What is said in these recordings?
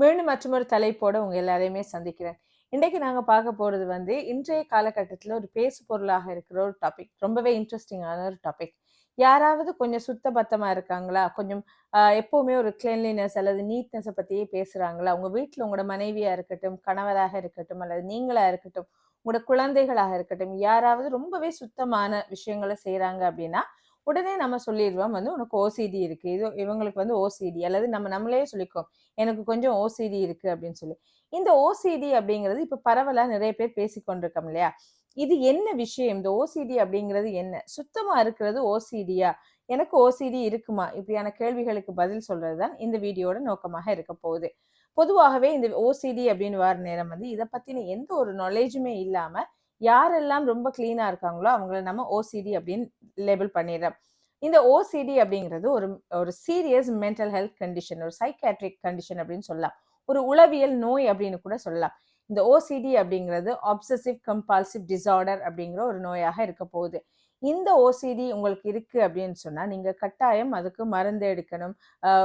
மீண்டும் மற்றொரு தலைப்போட உங்க எல்லாரையுமே சந்திக்கிறேன். இன்றைக்கு நாங்கள் பார்க்க போகிறது வந்து இன்றைய காலகட்டத்தில் ஒரு பேசு பொருளாக இருக்கிற ஒரு டாபிக் ரொம்பவே இன்ட்ரெஸ்டிங்கான ஒரு டாபிக் யாராவது கொஞ்சம் சுத்த பத்தமாக இருக்காங்களா? கொஞ்சம் எப்போவுமே ஒரு கிளென்லினஸ் அல்லது நீட்னஸை பற்றியே பேசுகிறாங்களா உங்கள் வீட்டில் உங்களோட மனைவியாக இருக்கட்டும் கணவராக இருக்கட்டும் அல்லது நீங்களாக இருக்கட்டும் உங்களோட குழந்தைகளாக இருக்கட்டும் யாராவது ரொம்பவே சுத்தமான விஷயங்களை செய்கிறாங்க அப்படின்னா உடனே நம்ம சொல்லிடுவோம் வந்து உனக்கு ஓசிடி இருக்கு. இது இவங்களுக்கு வந்து ஓசிடி அல்லது நம்ம நம்மளே சொல்லிக்கோம் எனக்கு கொஞ்சம் ஓசிடி இருக்கு அப்படின்னு சொல்லி. இந்த ஓசிடி அப்படிங்கிறது இப்ப பரவலா நிறைய பேர் பேசிக்கொண்டிருக்கோம் இல்லையா? இது என்ன விஷயம்? இந்த ஓசிடி அப்படிங்கிறது என்ன? சுத்தமா இருக்கிறது ஓசிடியா எனக்கு ஓசிடி இருக்குமா? இப்படியான கேள்விகளுக்கு பதில் சொல்றதுதான் இந்த வீடியோட நோக்கமாக இருக்க போகுது. பொதுவாகவே இந்த ஓசிடி அப்படின்னு வர நேரம் வந்து இதை பத்தின எந்த ஒரு நாலேஜுமே இல்லாம யாரெல்லாம் ரொம்ப கிளீனாக இருக்காங்களோ அவங்கள நம்ம ஓசிடி அப்படின்னு லேபிள் பண்ணிடுறோம். இந்த ஓசிடி அப்படிங்கிறது ஒரு ஒரு சீரியஸ் மென்டல் ஹெல்த் கண்டிஷன் ஒரு சைக்காட்ரிக் கண்டிஷன் அப்படின்னு சொல்லலாம். ஒரு உளவியல் நோய் அப்படின்னு கூட சொல்லலாம். இந்த ஓசிடி அப்படிங்கிறது ஆப்சசிவ் கம்பல்சிவ் டிசார்டர் அப்படிங்கிற ஒரு நோயாக இருக்க போகுது. இந்த ஓசிடி உங்களுக்கு இருக்குது அப்படின்னு சொன்னால் நீங்கள் கட்டாயம் அதுக்கு மருந்து எடுக்கணும்.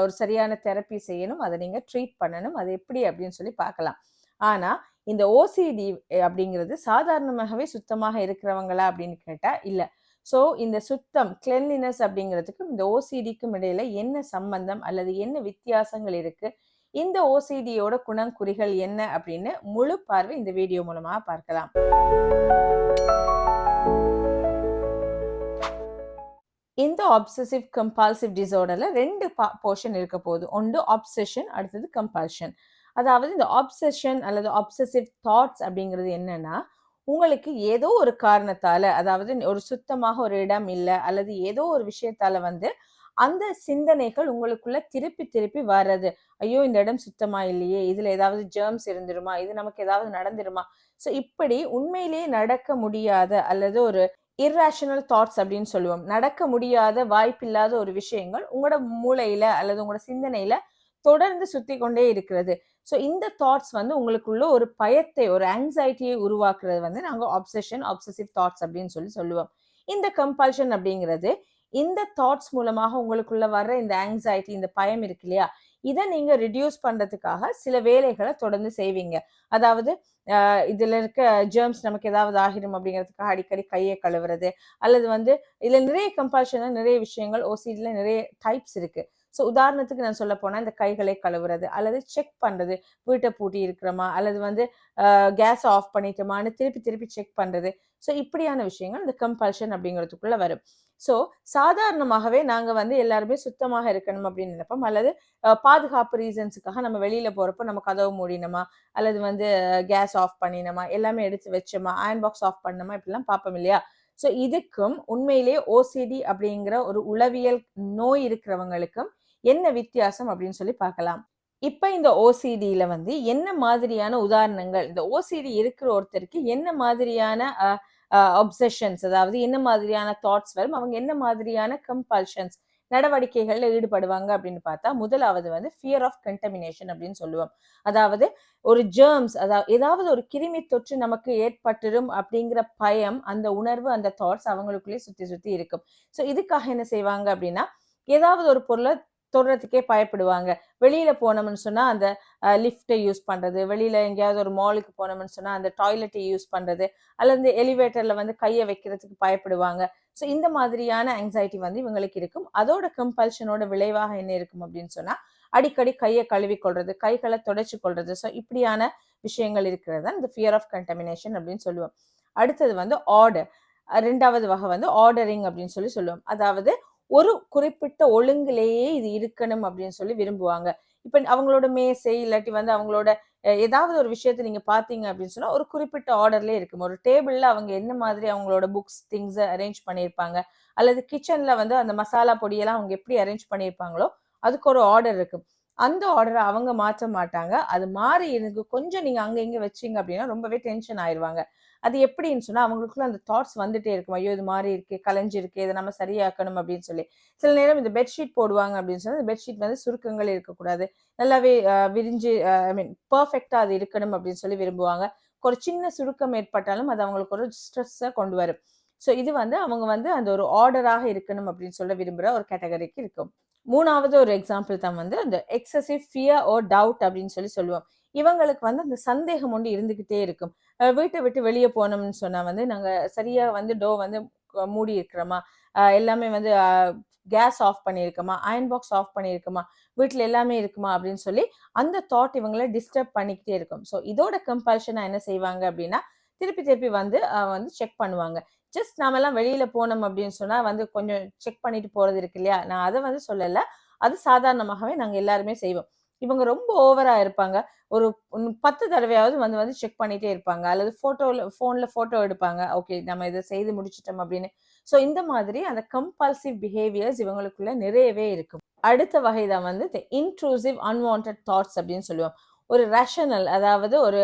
ஒரு சரியான தெரப்பி செய்யணும். அதை நீங்கள் ட்ரீட் பண்ணணும். அது எப்படி அப்படின்னு சொல்லி பார்க்கலாம். ஆனால் இந்த ஓசிடி அப்படிங்கிறது சாதாரணமாகவே சுத்தமாக இருக்கிறவங்களா அப்படின்னு கேட்டால் இல்லை. ஸோ இந்த சுத்தம் கிளென்லினஸ் அப்படிங்கிறதுக்கும் இந்த ஓசிடிக்கும் இடையில என்ன சம்பந்தம் அல்லது என்ன வித்தியாசங்கள் இருக்கு? இந்த ஓசிடியோட குணங்குறிகள் என்ன அப்படின்னு முழு பார்வை இந்த வீடியோ மூலமாக பார்க்கலாம். இந்த ஆப்சசிவ் கம்பல்சிவ் டிசார்டர்ல ரெண்டு போர்ஷன் இருக்க போகுது. ஒன்று ஆப்செஷன் அடுத்தது கம்பல்ஷன் அதாவது இந்த ஆப்செஷன் அல்லது ஆப்சசிவ் தாட்ஸ் அப்படிங்கிறது என்னன்னா உங்களுக்கு ஏதோ ஒரு காரணத்தால அதாவது ஒரு சுத்தமாக ஒரு இடம் இல்லை அல்லது ஏதோ ஒரு விஷயத்தால வந்து அந்த சிந்தனைகள் உங்களுக்குள்ள திருப்பி திருப்பி வர்றது. ஐயோ இந்த இடம் சுத்தமா இல்லையே இதுல ஏதாவது ஜெர்ம்ஸ் இருந்துருமா இது நமக்கு ஏதாவது நடந்துருமா? ஸோ இப்படி உண்மையிலேயே நடக்க முடியாத அல்லது ஒரு இர்ரேஷனல் தாட்ஸ் அப்படின்னு சொல்லுவோம். நடக்க முடியாத வாய்ப்பில்லாத ஒரு விஷயங்கள் உங்களோட மூளையில அல்லது உங்களோட சிந்தனையில தொடர்ந்து சுத்தி கொண்டே இருக்கிறது. ஸோ இந்த தாட்ஸ் வந்து உங்களுக்குள்ள ஒரு பயத்தை ஒரு ஆங்ஸைட்டியை உருவாக்குறது வந்து நாங்கள் ஆப்சஷன் ஆப்சசிவ் தாட்ஸ் அப்படின்னு சொல்லி சொல்லுவோம். இந்த கம்பல்ஷன் அப்படிங்கிறது இந்த தாட்ஸ் மூலமாக உங்களுக்குள்ள வர்ற இந்த ஆங்ஸைட்டி இந்த பயம் இருக்கு இல்லையா? இதை நீங்க ரிடியூஸ் பண்றதுக்காக சில வேலைகளை தொடர்ந்து செய்வீங்க. அதாவது இதுல இருக்க ஜெர்ம்ஸ் நமக்கு ஏதாவது ஆகிரும் அப்படிங்கிறதுக்காக அடிக்கடி கையை கழுவுறது அல்லது வந்து இதுல நிறைய கம்பல்ஷன்ல நிறைய விஷயங்கள் ஓசிடில நிறைய டைப்ஸ் இருக்கு. ஸோ உதாரணத்துக்கு நான் சொல்ல போனால் இந்த கைகளை கழுவுறது அல்லது செக் பண்ணுறது வீட்டை பூட்டி இருக்கிறோமா அல்லது வந்து கேஸ் ஆஃப் பண்ணிட்டோமான்னு திருப்பி திருப்பி செக் பண்ணுறது ஸோ இப்படியான விஷயங்கள் இந்த கம்பல்ஷன் அப்படிங்கிறதுக்குள்ள வரும். ஸோ சாதாரணமாகவே நாங்கள் வந்து எல்லாருமே சுத்தமாக இருக்கணும் அப்படின்னு நினைப்போம். அல்லது பாதுகாப்பு ரீசன்ஸுக்காக நம்ம வெளியில் போகிறப்ப நம்ம கதவு மூடினோமா அல்லது வந்து கேஸ் ஆஃப் பண்ணினோமா எல்லாமே எடுத்து வச்சோமா அயன் பாக்ஸ் ஆஃப் பண்ணோமா இப்படிலாம் பார்ப்போம் இல்லையா? ஸோ இதுக்கும் உண்மையிலேயே ஓசிடி அப்படிங்கிற ஒரு உளவியல் நோய் இருக்கிறவங்களுக்கும் என்ன வித்தியாசம் அப்படின்னு சொல்லி பார்க்கலாம். இப்போ இந்த ஓசிடியில் வந்து என்ன மாதிரியான உதாரணங்கள் இந்த ஓசிடி இருக்கிற ஒருத்தருக்கு என்ன மாதிரியான அப்சஷன்ஸ் அதாவது என்ன மாதிரியான தாட்ஸ் வரும் அவங்க என்ன மாதிரியான கம்பல்ஷன்ஸ் நடவடிக்கைகளில் ஈடுபடுவாங்க அப்படின்னு பார்த்தா முதலாவது வந்து ஃபியர் ஆஃப் கண்டமினேஷன் அப்படின்னு சொல்லுவோம். அதாவது ஒரு ஜெர்ம்ஸ் அதாவது ஏதாவது ஒரு கிருமி தொற்று நமக்கு ஏற்பட்டுரும் அப்படிங்கிற பயம் அந்த உணர்வு அந்த தாட்ஸ் அவங்களுக்குள்ளேயே சுற்றி சுற்றி இருக்கும். ஸோ இதுக்காக என்ன செய்வாங்க அப்படின்னா ஏதாவது ஒரு பொருளை தொடுறதுக்கே பயப்படுவாங்க. வெளியில போனோம்னு சொன்னா அந்த லிஃப்ட்டை யூஸ் பண்றது வெளியில எங்கேயாவது ஒரு மாலுக்கு போனோம்னு சொன்னா அந்த டாய்லெட்டை யூஸ் பண்றது அல்லது இந்த எலிவேட்டர்ல வந்து கையை வைக்கிறதுக்கு பயப்படுவாங்க. ஸோ இந்த மாதிரியான ஆங்ஸைட்டி வந்து இவங்களுக்கு இருக்கும். அதோட கம்பல்ஷனோட விளைவாக என்ன இருக்கும் அப்படின்னு சொன்னா அடிக்கடி கையை கழுவி கொள்றது கைகளை தொடச்சு கொள்றது. ஸோ இப்படியான விஷயங்கள் இருக்கிறது தான் இந்த ஃபியர் ஆஃப் கண்டமினேஷன் அப்படின்னு சொல்லுவோம். அடுத்தது வந்து ஆர்டர் ரெண்டாவது வகை வந்து ஆர்டரிங் அப்படின்னு சொல்லி சொல்லுவோம். அதாவது ஒரு குறிப்பிட்ட ஒழுங்குலேயே இது இருக்கணும் அப்படின்னு சொல்லி விரும்புவாங்க. இப்ப அவங்களோட மேசை இல்லாட்டி வந்து அவங்களோட ஏதாவது ஒரு விஷயத்த நீங்க பாத்தீங்க அப்படின்னு சொன்னா ஒரு குறிப்பிட்ட ஆர்டர்ல இருக்கும். ஒரு டேபிள்ல அவங்க என்ன மாதிரி அவங்களோட புக்ஸ் திங்ஸ் அரேஞ்ச் பண்ணியிருப்பாங்க. அல்லது கிச்சன்ல வந்து அந்த மசாலா பொடியெல்லாம் அவங்க எப்படி அரேஞ்ச் பண்ணியிருப்பாங்களோ அதுக்கு ஒரு ஆர்டர் இருக்கும். அந்த ஆர்டரை அவங்க மாற்ற மாட்டாங்க. அது மாறி எனக்கு கொஞ்சம் நீங்க அங்க இங்க வச்சீங்க அப்படின்னா ரொம்பவே டென்ஷன் ஆயிடுவாங்க அது எப்படின்னு சொன்னா அவங்களுக்குள்ள அந்த தாட்ஸ் வந்துட்டே இருக்கும். ஐயோ இது மாதிரி இருக்கு கலைஞ்சு இருக்கு இதை நம்ம சரியாக்கணும் அப்படின்னு சொல்லி. சில நேரம் இந்த பெட்ஷீட் போடுவாங்க அப்படின்னு சொன்னா இந்த பெட்ஷீட் வந்து சுருக்கங்கள் இருக்கக்கூடாது. நல்லாவே விரிஞ்சு ஐ மீன் பர்ஃபெக்டா அது இருக்கணும் அப்படின்னு சொல்லி விரும்புவாங்க. ஒரு சின்ன சுருக்கம் ஏற்பட்டாலும் அது அவங்களுக்கு ஒரு ஸ்ட்ரெஸ்ஸை கொண்டு வரும். ஸோ இது வந்து அவங்க வந்து அந்த ஒரு ஆர்டராக இருக்கணும் அப்படின்னு சொல்ல விரும்புகிற ஒரு கேட்டகரிக்கு இருக்கும். மூணாவது ஒரு எக்ஸாம்பிள் தான் வந்து அந்த எக்ஸசிவ் ஃபியர் ஓ டவுட் அப்படின்னு சொல்லி சொல்லுவோம். இவங்களுக்கு வந்து அந்த சந்தேகம் ஒன்று இருந்துக்கிட்டே இருக்கும். வீட்டை விட்டு வெளியே போனோம்னு சொன்னா வந்து நாங்க சரியா வந்து டோ வந்து மூடி இருக்கிறோமா? எல்லாமே வந்து கேஸ் ஆஃப் பண்ணியிருக்கோமா? அயன் பாக்ஸ் ஆஃப் பண்ணியிருக்கோமா? வீட்டில் எல்லாமே இருக்குமா? அப்படின்னு சொல்லி அந்த தாட் இவங்களை டிஸ்டர்ப் பண்ணிக்கிட்டே இருக்கும். ஸோ இதோட கம்பல்ஷனாக என்ன செய்வாங்க அப்படின்னா திருப்பி திருப்பி வந்து வந்து செக் பண்ணுவாங்க. ஜஸ்ட் நாமெல்லாம் வெளியில போனோம் அப்படின்னு சொன்னா வந்து கொஞ்சம் செக் பண்ணிட்டு போறது இருக்கு இல்லையா? நான் அதை வந்து சொல்லலை. அது சாதாரணமாகவே நாங்கள் எல்லாருமே செய்வோம். இவங்க ரொம்ப ஓவரா இருப்பாங்க. ஒரு பத்து தடவையாவது வந்து வந்து செக் பண்ணிட்டே இருப்பாங்க. அல்லது போட்டோல போன்ல போட்டோ எடுப்பாங்க. ஓகே நம்ம இதை செய்து முடிச்சிட்டோம் அப்படின்னு. ஸோ இந்த மாதிரி அந்த கம்பல்சிவ் பிஹேவியர்ஸ் இவங்களுக்குள்ள நிறையவே இருக்கும். அடுத்த வகை தான் வந்து இன்ட்ரூசிவ் அன்வான்ட் தாட்ஸ் அப்படின்னு சொல்லுவோம். ஒரு ரேஷனல் அதாவது ஒரு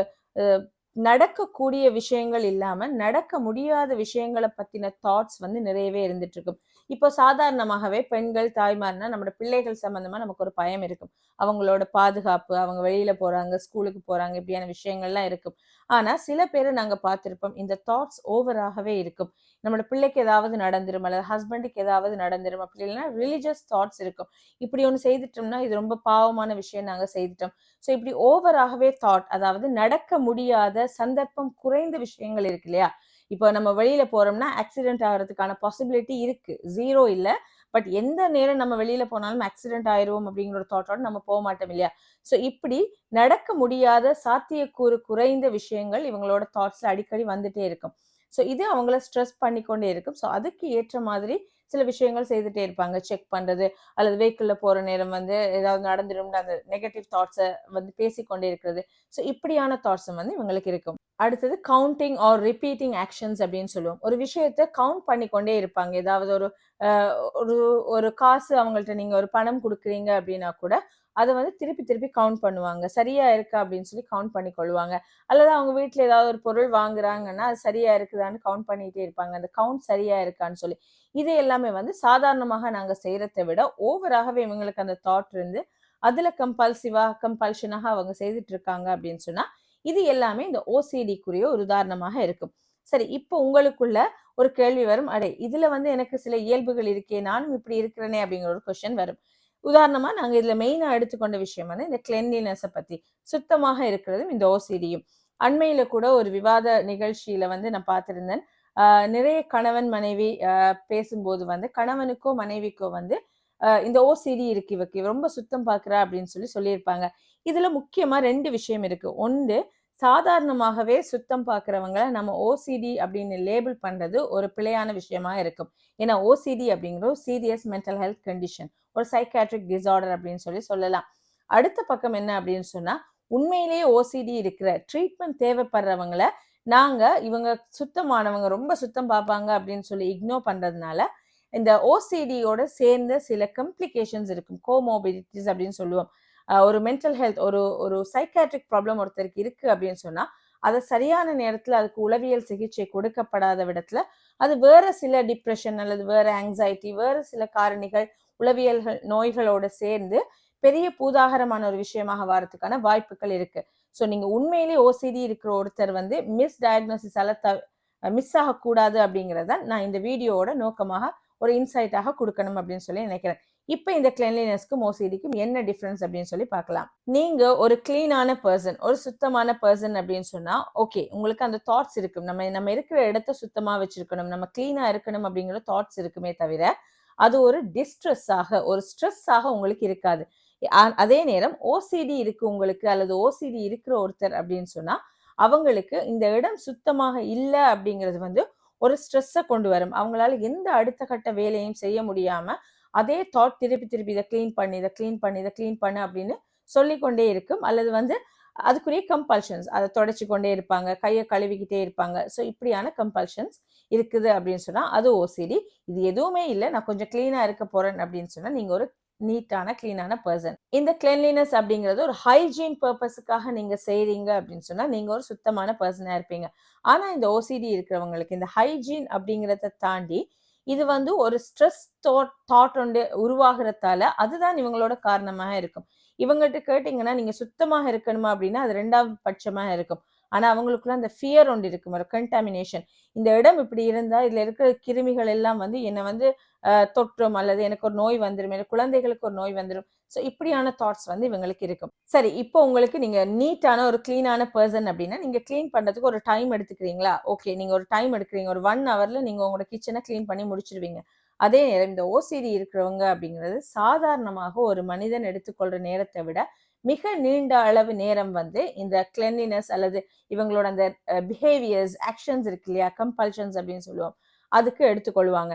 நடக்கக்கூடிய விஷயங்கள் இல்லாம நடக்க முடியாத விஷயங்களை பத்தின தாட்ஸ் வந்து நிறையவே இருந்துட்டு இருக்கும். இப்போ சாதாரணமாகவே பெண்கள் தாய்மார்னா நம்மளோட பிள்ளைகள் சம்பந்தமா நமக்கு ஒரு பயம் இருக்கும். அவங்களோட பாதுகாப்பு அவங்க வெளியில போறாங்க ஸ்கூலுக்கு போறாங்க இப்படியான விஷயங்கள்லாம் இருக்கும். ஆனா சில பேரை நாங்க பார்த்திருப்போம் இந்த தாட்ஸ் ஓவராகவே இருக்கும். நம்மளோட பிள்ளைக்கு ஏதாவது நடந்துரும் அல்லது ஹஸ்பண்டுக்கு ஏதாவது நடந்துரும் அப்படி இல்லைன்னா ரிலீஜியஸ் தாட்ஸ் இருக்கும். இப்படி ஒன்று செய்துட்டோம்னா இது ரொம்ப பாவமான விஷயம் நாங்க செய்துட்டோம். ஸோ இப்படி ஓவராகவே தாட் அதாவது நடக்க முடியாத சந்தர்ப்பம் குறைந்த விஷயங்கள் இருக்கு இல்லையா? இப்போ நம்ம வெளியில போறோம்னா ஆக்சிடென்ட் ஆகிறதுக்கான பாசிபிலிட்டி இருக்கு. ஜீரோ இல்லை. பட் எந்த நேரம் நம்ம வெளியில போனாலும் ஆக்சிடென்ட் ஆயிரும் அப்படிங்கிற ஒரு தாட்டோட நம்ம போக மாட்டோம் இல்லையா? ஸோ இப்படி நடக்க முடியாத சாத்தியக்கூறு குறைந்த விஷயங்கள் இவங்களோட தாட்ஸ்ல அடிக்கடி வந்துட்டே இருக்கும். ஸோ இது அவங்கள ஸ்ட்ரெஸ் பண்ணிக்கொண்டே இருக்கும். ஸோ அதுக்கு ஏற்ற மாதிரி சில விஷயங்கள் செய்துட்டே இருப்பாங்க. செக் பண்றது அல்லது வெஹிக்கிளில் போற நேரம் வந்து ஏதாவது நடந்துடும் அந்த நெகட்டிவ் தாட்ஸை வந்து பேசிக்கொண்டே இருக்கிறது. ஸோ இப்படியான தாட்ஸும் வந்து இவங்களுக்கு இருக்கும். அடுத்தது கவுண்டிங் ஆர் ரிப்பீட்டிங் ஆக்ஷன்ஸ் அப்படின்னு சொல்லுவோம். ஒரு விஷயத்த கவுண்ட் பண்ணிக்கொண்டே இருப்பாங்க. ஏதாவது ஒரு ஒரு ஒரு காசு அவங்கள்ட்ட நீங்க ஒரு பணம் கொடுக்குறீங்க அப்படின்னா கூட அதை வந்து திருப்பி திருப்பி கவுண்ட் பண்ணுவாங்க. சரியா இருக்கா அப்படின்னு சொல்லி கவுண்ட் பண்ணி கொள்வாங்க. அல்லது அவங்க வீட்டில் ஏதாவது ஒரு பொருள் வாங்குறாங்கன்னா அது சரியா இருக்குதான்னு கவுண்ட் பண்ணிட்டே இருப்பாங்க. அந்த கவுண்ட் சரியா இருக்கான்னு சொல்லி. இது எல்லாமே வந்து சாதாரணமாக நாங்க செய்யறதை விட ஓவராகவே இவங்களுக்கு அந்த தாட் இருந்து அதுல கம்பல்சிவா கம்பல்ஷனாக அவங்க செய்துட்டு இருக்காங்க அப்படின்னு சொன்னா இது எல்லாமே இந்த ஓசிடிக்குரிய ஒரு உதாரணமாக இருக்கும். சரி இப்போ உங்களுக்குள்ள ஒரு கேள்வி வரும். அடே இதுல வந்து எனக்கு சில இயல்புகள் இருக்கே நானும் இப்படி இருக்கிறேனே அப்படிங்கிற ஒரு கொஸ்டின் வரும். உதாரணமாக நாங்கள் இதில் மெயினாக எடுத்துக்கொண்ட விஷயம் வந்து இந்த கிளென்லினஸை பற்றி சுத்தமாக இருக்கிறதும் இந்த ஓசிடியும் அண்மையில் கூட ஒரு விவாத நிகழ்ச்சியில் வந்து நான் பார்த்துருந்தேன். நிறைய கணவன் மனைவி பேசும்போது வந்து கணவனுக்கோ மனைவிக்கோ வந்து இந்த ஓசிடி இருக்கு இவக்கு ரொம்ப சுத்தம் பார்க்குறா அப்படின்னு சொல்லி சொல்லியிருப்பாங்க. இதில் முக்கியமாக ரெண்டு விஷயம் இருக்குது ஒன்று சாதாரணமாகவே சுத்தம் பார்க்குறவங்களை நம்ம ஓசிடி அப்படின்னு லேபிள் பண்றது ஒரு பிழையான விஷயமா இருக்கும். ஏன்னா ஓசிடி அப்படிங்கிற சீரியஸ் மென்டல் ஹெல்த் கண்டிஷன் ஒரு சைக்காட்ரிக் டிசார்டர் அப்படின்னு சொல்லி சொல்லலாம். அடுத்த பக்கம் என்ன அப்படின்னு சொன்னா உண்மையிலேயே ஓசிடி இருக்கிற ட்ரீட்மெண்ட் தேவைப்படுறவங்கள நாங்க இவங்க சுத்தமானவங்க ரொம்ப சுத்தம் பார்ப்பாங்க அப்படின்னு சொல்லி இக்னோர் பண்றதுனால இந்த ஓசிடியோட சேர்ந்த சில கம்ப்ளிகேஷன்ஸ் இருக்கும். கோமோபிலிட்டிஸ் அப்படின்னு சொல்லுவோம். ஒரு மென்டல் ஹெல்த் ஒரு ஒரு சைக்காட்ரிக் ப்ராப்ளம் ஒருத்தருக்கு இருக்கு அப்படின்னு சொன்னா அதை சரியான நேரத்துல அதுக்கு உளவியல் சிகிச்சை கொடுக்கப்படாத விடத்துல அது வேற சில டிப்ரெஷன் அல்லது வேற ஆங்ஸைட்டி வேற சில காரணிகள் உளவியல்கள் நோய்களோட சேர்ந்து பெரிய பூதாகரமான ஒரு விஷயமாக வரதுக்கான வாய்ப்புகள் இருக்கு. ஸோ நீங்க உண்மையிலேயே ஓசிடி இருக்கிற ஒருத்தர் வந்து மிஸ் டயக்னோசிஸால த மிஸ் ஆகக்கூடாது அப்படிங்கிறத நான் இந்த வீடியோவோட நோக்கமாக ஒரு இன்சைட்டாக கொடுக்கணும் அப்படின்னு சொல்லி நினைக்கிறேன். இப்போ இந்த கிளீன்லினஸ்க்கும் ஓசிடிக்கும் என்ன டிஃப்ரென்ஸ் அப்படின்னு சொல்லி பார்க்கலாம். நீங்க ஒரு கிளீனான பர்சன் ஒரு சுத்தமான பர்சன் அப்படின்னு சொன்னா ஓகே உங்களுக்கு அந்த தாட்ஸ் இருக்கும். நம்ம நம்ம இருக்கிற இடத்த சுத்தமா வச்சிருக்கணும் நம்ம கிளீனா இருக்கணும் அப்படிங்கிற தாட்ஸ் இருக்குமே தவிர அது ஒரு டிஸ்ட்ரெஸ்ஸாக ஒரு ஸ்ட்ரெஸ்ஸாக உங்களுக்கு இருக்காது. அ- அதே நேரம் ஓசிடி இருக்கு உங்களுக்கு அல்லது ஓசிடி இருக்கிற ஒருத்தர் அப்படின்னு சொன்னா அவங்களுக்கு இந்த இடம் சுத்தமாக இல்லை அப்படிங்கிறது வந்து ஒரு ஸ்ட்ரெஸ்ஸை கொண்டு வரும். அவங்களால எந்த அடுத்த கட்ட வேலையும் செய்ய முடியாம அதே தாட் திருப்பி திருப்பி இதை க்ளீன் பண்ணி இதை க்ளீன் பண்ணி இதை க்ளீன் பண்ணு அப்படின்னு சொல்லிக்கொண்டே இருக்கும். அல்லது வந்து அதுக்குரிய கம்பல்ஷன்ஸ் அதை தொடச்சி கொண்டே இருப்பாங்க கையை கழுவிக்கிட்டே இருப்பாங்க. ஸோ இப்படியான கம்பல்ஷன்ஸ் இருக்குது அப்படின்னு சொன்னால் அது ஓசிடி இது எதுவுமே இல்லை. நான் கொஞ்சம் க்ளீனாக இருக்க போகிறேன் அப்படின்னு சொன்னால் நீங்கள் ஒரு நீட்டான க்ளீனான பர்சன் இந்த கிளென்லினஸ் அப்படிங்கிறது ஒரு ஹைஜீன் பர்பஸுக்காக நீங்கள் செய்கிறீங்க அப்படின்னு சொன்னால் நீங்கள் ஒரு சுத்தமான பர்சனாக இருப்பீங்க. ஆனால் இந்த ஓசிடி இருக்கிறவங்களுக்கு இந்த ஹைஜீன் அப்படிங்கிறத தாண்டி இது வந்து ஒரு ஸ்ட்ரெஸ் தாட் தாட் ஒன்று உருவாகிறதால அதுதான் இவங்களோட காரணமாக இருக்கும். இவங்கள்ட்ட கேட்டிங்கன்னா நீங்கள் சுத்தமாக இருக்கணுமா அப்படின்னா அது ரெண்டாவது பட்சமாக இருக்கும். ஆனா அவங்களுக்குள்ள அந்த ஃபியர் ஒன்று இருக்கும் மேடம் கண்டாமினேஷன் இந்த இடம் இப்படி இருந்தால் இதுல இருக்கிற கிருமிகள் எல்லாம் வந்து என்னை வந்து தொற்றும் அல்லது எனக்கு ஒரு நோய் வந்துடும் எனக்கு குழந்தைகளுக்கு ஒரு நோய் வந்துடும் ஸோ இப்படியான தாட்ஸ் வந்து இவங்களுக்கு இருக்கும். சரி இப்போ உங்களுக்கு நீங்க நீட்டான ஒரு க்ளீனான பர்சன் அப்படின்னா நீங்க க்ளீன் பண்ணுறதுக்கு ஒரு டைம் எடுத்துக்கிறீங்களா? ஓகே நீங்க ஒரு டைம் எடுக்கிறீங்க. ஒரு ஒன் ஹவர்ல நீங்க உங்களோட கிச்சனை க்ளீன் பண்ணி முடிச்சிருவீங்க. அதே நேரம் இந்த ஓசிடி இருக்கிறவங்க அப்படிங்கிறது சாதாரணமாக ஒரு மனிதன் எடுத்துக்கொள்ற நேரத்தை விட மிக நீண்ட அளவு நேரம் வந்து இந்த கிளென்லினஸ் அல்லது இவங்களோட அந்த பிஹேவியர்ஸ் ஆக்ஷன்ஸ் இருக்கு இல்லையா? கம்பல்ஷன்ஸ் அப்படின்னு சொல்லுவோம். அதுக்கு எடுத்துக்கொள்வாங்க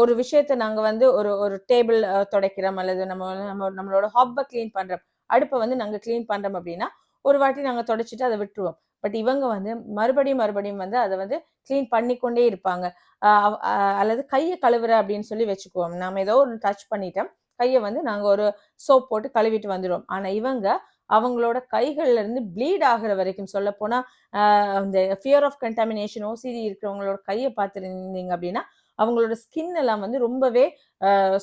ஒரு விஷயத்த நாங்க வந்து ஒரு ஒரு டேபிள் துடைக்கிறோம் அல்லது நம்ம நம்ம நம்மளோட ஹாப்பை க்ளீன் பண்றோம். அடுப்பை வந்து நாங்க க்ளீன் பண்றோம் அப்படின்னா ஒரு வாட்டி நாங்க தொடச்சிட்டு அதை விட்டுருவோம். பட் இவங்க வந்து மறுபடியும் மறுபடியும் வந்து அதை வந்து க்ளீன் பண்ணிக்கொண்டே இருப்பாங்க. அல்லது கையை கழுவுற அப்படின்னு சொல்லி வச்சுக்குவோம். நாம ஏதோ ஒன்று டச் பண்ணிட்டோம். கையை வந்து நாங்க ஒரு சோப் போட்டு கழுவிட்டு வந்துடுவோம். ஆனா இவங்க அவங்களோட கைகள்ல இருந்து ப்ளீட் ஆகுற வரைக்கும் சொல்ல போனா இந்த ஃபியர் ஆஃப் கண்டாமினேஷன் ஓசிடி இருக்கிறவங்களோட கையை பார்த்துருந்தீங்க அப்படின்னா அவங்களோட ஸ்கின் எல்லாம் வந்து ரொம்பவே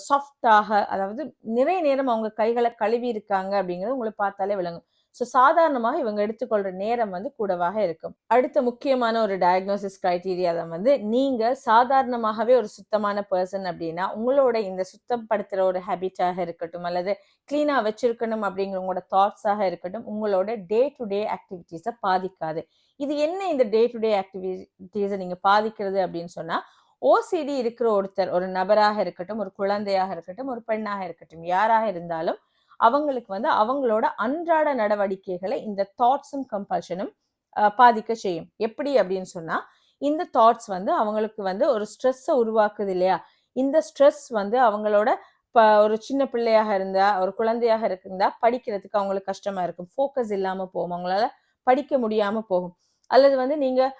சாஃப்டாக அதாவது நிறைய நேரம் அவங்க கைகளை கழுவி இருக்காங்க அப்படிங்கிறது உங்களை பார்த்தாலே விளங்கும். ஸோ சாதாரணமாக இவங்க எடுத்துக்கொள்ற நேரம் வந்து கூடவாக இருக்கும். அடுத்த முக்கியமான ஒரு டயக்னோசிஸ் கிரைட்டீரியா தான் வந்து நீங்க சாதாரணமாகவே ஒரு சுத்தமான பர்சன் அப்படின்னா உங்களோட இந்த சுத்தப்படுத்துற ஒரு ஹேபிட்டாக இருக்கட்டும் அல்லது கிளீனா வச்சிருக்கணும் அப்படிங்கிற உங்களோட தாட்ஸாக இருக்கட்டும் உங்களோட டே டு டே ஆக்டிவிட்டீஸை பாதிக்காது. இது என்ன இந்த டே டு டே ஆக்டிவிட்டீஸை நீங்க பாதிக்கிறது அப்படின்னு சொன்னா ஓசிடி இருக்கிற ஒருத்தர் ஒரு நபராக இருக்கட்டும் ஒரு குழந்தையாக இருக்கட்டும் ஒரு பெண்ணாக இருக்கட்டும் யாராக இருந்தாலும் அவங்களுக்கு வந்து அவங்களோட அன்றாட நடவடிக்கைகளை இந்த தாட்ஸும் கம்பல்ஷனும் பாதிக்க செய்யும். எப்படி அப்படின்னு சொன்னா இந்த தாட்ஸ் வந்து அவங்களுக்கு வந்து ஒரு ஸ்ட்ரெஸ்ஸை உருவாக்குது இல்லையா? இந்த ஸ்ட்ரெஸ் வந்து அவங்களோட இப்போ ஒரு சின்ன பிள்ளையாக இருந்தா ஒரு குழந்தையாக இருந்தா படிக்கிறதுக்கு அவங்களுக்கு கஷ்டமா இருக்கும். ஃபோக்கஸ் இல்லாம போகும். அவங்களால படிக்க முடியாம போகும். அல்லது வந்து நீங்க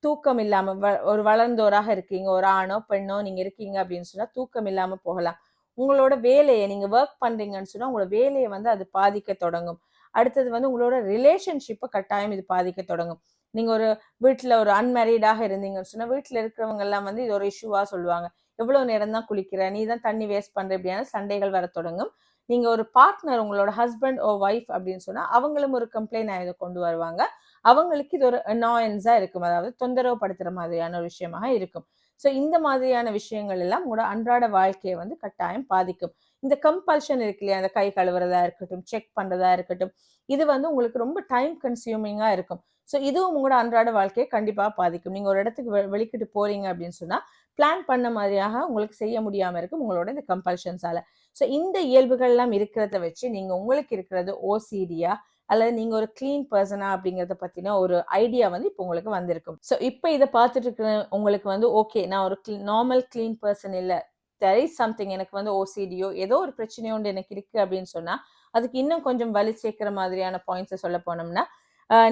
தூக்கம் இல்லாம வ- ஒரு வளர்ந்தோராக இருக்கீங்க. ஒரு ஆணோ பெண்ணோ நீங்க இருக்கீங்க அப்படின்னு சொன்னா தூக்கம் இல்லாம போகலாம். உங்களோட வேலையை நீங்கள் ஒர்க் பண்ணுறீங்கன்னு சொன்னால் உங்களோட வேலையை வந்து அது பாதிக்க தொடங்கும். அடுத்தது வந்து உங்களோட ரிலேஷன்ஷிப்பை கட்டாயம் இது பாதிக்க தொடங்கும். நீங்கள் ஒரு வீட்டில் ஒரு அன்மேரீடாக இருந்தீங்கன்னு சொன்னால் வீட்டில் இருக்கிறவங்க எல்லாம் வந்து இது ஒரு இஷ்யூவாக சொல்லுவாங்க. எவ்வளோ நேரம் தான் குளிக்கிற? நீ தான் தண்ணி வேஸ்ட் பண்ணுற இப்படியான சண்டைகள் வர தொடங்கும். நீங்கள் ஒரு பார்ட்னர் உங்களோட ஹஸ்பண்ட் ஓ ஒய்ஃப் அப்படின்னு சொன்னால் அவங்களும் ஒரு கம்ப்ளைண்ட் இதை கொண்டு வருவாங்க. அவங்களுக்கு இது ஒரு அனாயன்ஸாக இருக்கும். அதாவது தொந்தரவு படுத்துகிற மாதிரியான ஒரு விஷயமாக இருக்கும். ஸோ இந்த மாதிரியான விஷயங்கள் எல்லாம் உங்களோட அன்றாட வாழ்க்கையை வந்து கட்டாயம் பாதிக்கும். இந்த கம்பல்ஷன் இருக்கு இல்லையா? அந்த கை கழுவுறதா இருக்கட்டும் செக் பண்றதா இருக்கட்டும் இது வந்து உங்களுக்கு ரொம்ப டைம் கன்சியூமிங்கா இருக்கும். ஸோ இதுவும் உங்களோட அன்றாட வாழ்க்கையை கண்டிப்பாக பாதிக்கும். நீங்கள் ஒரு இடத்துக்கு வெ- வெளிக்கிட்டு போறீங்க அப்படின்னு சொன்னால் பிளான் பண்ண மாதிரியாக உங்களுக்கு செய்ய முடியாமல் இருக்கும் உங்களோட இந்த கம்பல்ஷன்ஸால் ஸோ இந்த இயல்புகள்லாம் இருக்கிறத வச்சு நீங்கள் உங்களுக்கு இருக்கிறது ஓசிடியா அல்லது நீங்கள் ஒரு க்ளீன் பர்சனா அப்படிங்கிறத பற்றின ஒரு ஐடியா வந்து இப்போ உங்களுக்கு வந்திருக்கும். ஸோ இப்போ இதை பார்த்துட்டு இருக்கிற உங்களுக்கு வந்து ஓகே நான் ஒரு நார்மல் க்ளீன் பர்சன் இல்லை. தெர் இஸ் சம்திங் எனக்கு வந்து ஓசிடியோ ஏதோ ஒரு பிரச்சனையோண்டு எனக்கு இருக்குது அப்படின்னு சொன்னால் அதுக்கு இன்னும் கொஞ்சம் வலி சேர்க்கிற மாதிரியான பாயிண்ட்ஸை சொல்ல போனோம்னா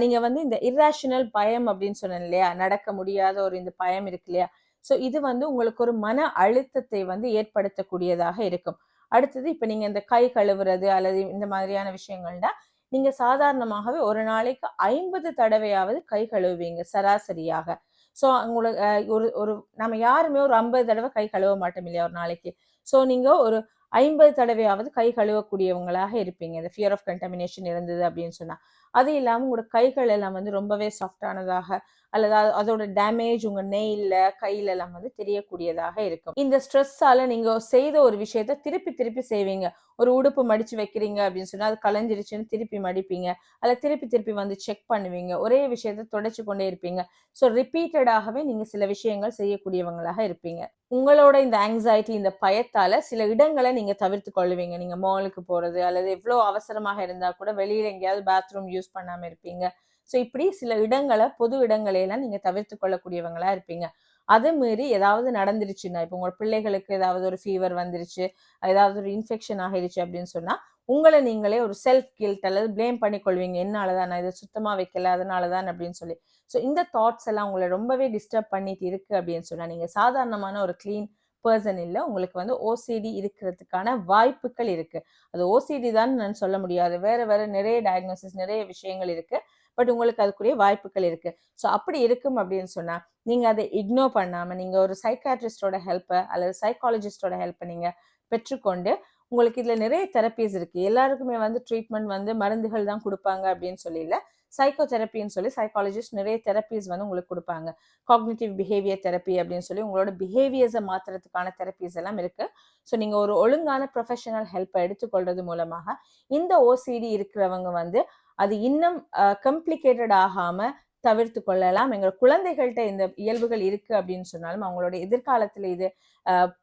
நீங்கள் வந்து இந்த இர்ரேஷனல் பயம் அப்படின்னு சொன்னேன் இல்லையா? நடக்க முடியாத ஒரு இந்த பயம் இருக்கு இல்லையா? ஸோ இது வந்து உங்களுக்கு ஒரு மன அழுத்தத்தை வந்து ஏற்படுத்தக்கூடியதாக இருக்கும். அடுத்தது இப்போ நீங்கள் இந்த கை கழுவுறது அல்லது இந்த மாதிரியான விஷயங்கள்னா நீங்க சாதாரணமாகவே ஒரு நாளைக்கு ஐம்பது தடவையாவது கை கழுவுவீங்க சராசரியாக. ஸோ உங்களுக்கு ஒரு ஒரு நம்ம யாருமே ஒரு ஐம்பது தடவை கை கழுவ மாட்டோம் இல்லையா ஒரு நாளைக்கு? ஸோ நீங்க ஒரு ஐம்பது தடவையாவது கை கழுவக்கூடியவங்களாக இருப்பீங்க. இந்த ஃபியர் ஆஃப் கண்டமினேஷன் இருந்தது அப்படின்னு சொன்னா. அது இல்லாமல் உங்களோட கைகள் எல்லாம் வந்து ரொம்பவே சாஃப்டானதாக அல்லது அதோட டேமேஜ் உங்க நெயில கையில எல்லாம் வந்து தெரியக்கூடியதாக இருக்கும். இந்த ஸ்ட்ரெஸ்ஸால நீங்க செய்த ஒரு விஷயத்த திருப்பி திருப்பி செய்வீங்க. ஒரு உடுப்பு மடிச்சு வைக்கிறீங்க அப்படின்னு சொன்னா அது கலைஞ்சிருச்சுன்னு திருப்பி மடிப்பீங்க. அல்ல திருப்பி திருப்பி வந்து செக் பண்ணுவீங்க. ஒரே விஷயத்த தொடச்சு கொண்டே இருப்பீங்க. ஸோ ரிப்பீட்டடாகவே நீங்க சில விஷயங்கள் செய்யக்கூடியவங்களாக இருப்பீங்க. உங்களோட இந்த ஆங்ஸைட்டி இந்த பயத்தால சில இடங்களை நீங்க தவிர்த்து கொள்ளுவீங்க நீங்க மாலுக்கு போறது அல்லது எவ்வளோ அவசரமாக இருந்தா கூட வெளியில எங்கேயாவது பாத்ரூம் யூஸ் பண்ணாம இருப்பீங்க. ஸோ இப்படி சில இடங்களை பொது இடங்களையெல்லாம் நீங்கள் தவிர்த்து கொள்ளக்கூடியவங்களா இருப்பீங்க. அது மாரி ஏதாவது நடந்துருச்சுன்னா இப்போ உங்களோட பிள்ளைகளுக்கு ஏதாவது ஒரு ஃபீவர் வந்துருச்சு ஏதாவது ஒரு இன்ஃபெக்ஷன் ஆகிருச்சு அப்படின்னு சொன்னால் உங்களை நீங்களே ஒரு செல்ஃப் கில்ட் அல்லது ப்ளேம் பண்ணிக்கொள்வீங்க என்னாலதான் நான் இதை சுத்தமாக வைக்கல அதனாலதான் அப்படின்னு சொல்லி. ஸோ இந்த தாட்ஸ் எல்லாம் உங்களை ரொம்பவே டிஸ்டர்ப் பண்ணிட்டு இருக்கு அப்படின்னு சொன்னால் நீங்கள் சாதாரணமான ஒரு க்ளீன் பர்சன் இல்லை உங்களுக்கு வந்து ஓசிடி இருக்கிறதுக்கான வாய்ப்புகள் இருக்கு. அது ஓசிடி தான் நான் சொல்ல முடியாது. வேற வேற நிறைய டயக்னோசிஸ் நிறைய விஷயங்கள் இருக்குது பட் உங்களுக்கு அதுக்குரிய வாய்ப்புகள் இருக்குது ஸோ அப்படி இருக்கும் அப்படின்னு சொன்னால் நீங்கள் அதை இக்னோர் பண்ணாமல் நீங்கள் ஒரு சைக்காட்ரிஸ்டோட ஹெல்ப்பை அல்லது சைக்காலஜிஸ்டோட ஹெல்ப்பை நீங்கள் பெற்றுக்கொண்டு உங்களுக்கு இதில் நிறைய தெரப்பீஸ் இருக்குது எல்லாருக்குமே வந்து ட்ரீட்மெண்ட் வந்து மருந்துகள் தான் கொடுப்பாங்க அப்படின்னு சொல்லி இல்லை சைக்கோ தெரப்பின்னு சொல்லி சைக்காலஜிஸ்ட் நிறைய தெரப்பீஸ் வந்து உங்களுக்கு கொடுப்பாங்க. காக்னிட்டிவ் பிஹேவியர் தெரப்பி அப்படின்னு சொல்லி உங்களோட பிஹேவியர்ஸை மாத்துறதுக்கான தெரப்பீஸ் எல்லாம் இருக்குது ஸோ நீங்கள் ஒரு ஒழுங்கான ப்ரொஃபஷனல் ஹெல்ப்பை எடுத்துக்கொள்வது மூலமாக இந்த ஓசிடி இருக்கிறவங்க வந்து அது இன்னும் கம்ப்ளிகேட்டட் ஆகாம தவிர்த்து கொள்ளலாம். எங்கள் குழந்தைகள்கிட்ட இந்த இயல்புகள் இருக்கு அப்படின்னு சொன்னாலும் அவங்களோட எதிர்காலத்துல இது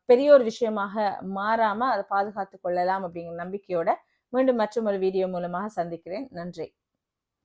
பெரிய ஒரு விஷயமாக மாறாம அதை பாதுகாத்து கொள்ளலாம் அப்படிங்கிற நம்பிக்கையோட மீண்டும் மற்றொரு வீடியோ மூலமாக சந்திக்கிறேன். நன்றி.